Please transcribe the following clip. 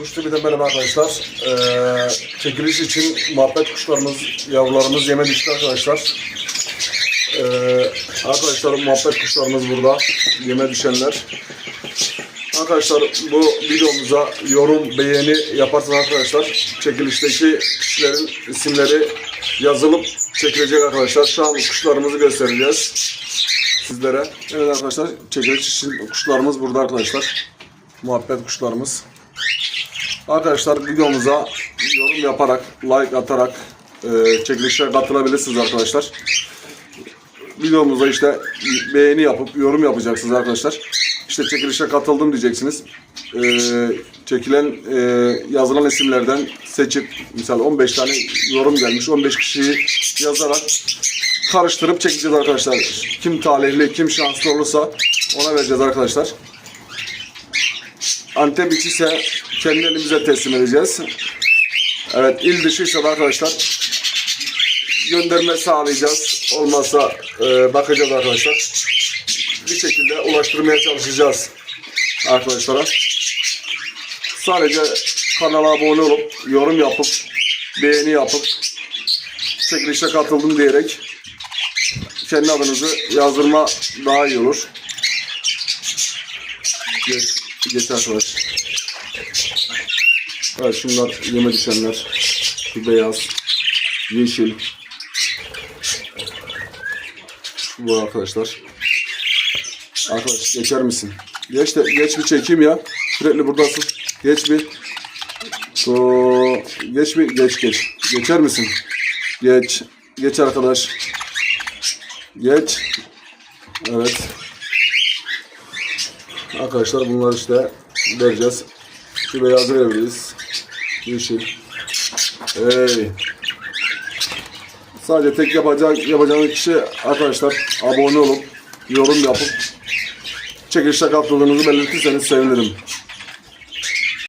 Kuşlu bir de merhaba arkadaşlar. Ee, çekiliş için muhabbet kuşlarımız, yavrularımız yeme düştü arkadaşlar. Ee, arkadaşlar muhabbet kuşlarımız burada. Yeme düşenler. Arkadaşlar bu videomuza yorum, beğeni yaparsanız arkadaşlar çekilişteki kişilerin isimleri yazılıp çekilecek arkadaşlar. Şu an kuşlarımızı göstereceğiz sizlere. Evet arkadaşlar çekiliş için kuşlarımız burada arkadaşlar. Muhabbet kuşlarımız. Arkadaşlar videomuza yorum yaparak, like atarak e, çekilişe katılabilirsiniz arkadaşlar. Videomuza işte beğeni yapıp yorum yapacaksınız arkadaşlar. İşte çekilişe katıldım diyeceksiniz. E, çekilen e, yazılan isimlerden seçip misal 15 tane yorum gelmiş 15 kişiyi yazarak karıştırıp çekeceğiz arkadaşlar. Kim talihli, kim şanslı olursa ona vereceğiz arkadaşlar. Antep içi ise kendi elimize teslim edeceğiz. Evet il dışıysa da arkadaşlar gönderme sağlayacağız. Olmazsa e, bakacağız arkadaşlar. Bir şekilde ulaştırmaya çalışacağız arkadaşlara. Sadece kanala abone olup yorum yapıp beğeni yapıp çekilişe katıldım diyerek kendi adınızı yazdırma daha iyi olur. Geç, geç arkadaş. Evet şunlar yeme düşenler. Şu beyaz, yeşil. Şu bu arkadaşlar. Arkadaş geçer misin? Geç de geç bir çekeyim ya. Sürekli buradasın. Geç bir. So, geç bir geç geç. Geçer misin? Geç. Geç arkadaş. Geç. Evet. Arkadaşlar bunlar işte vereceğiz. Şu beyazı veririz. Yeşil. Hey. Sadece tek yapacak yapacağınız kişi arkadaşlar abone olup yorum yapıp çekilişe katıldığınızı belirtirseniz sevinirim.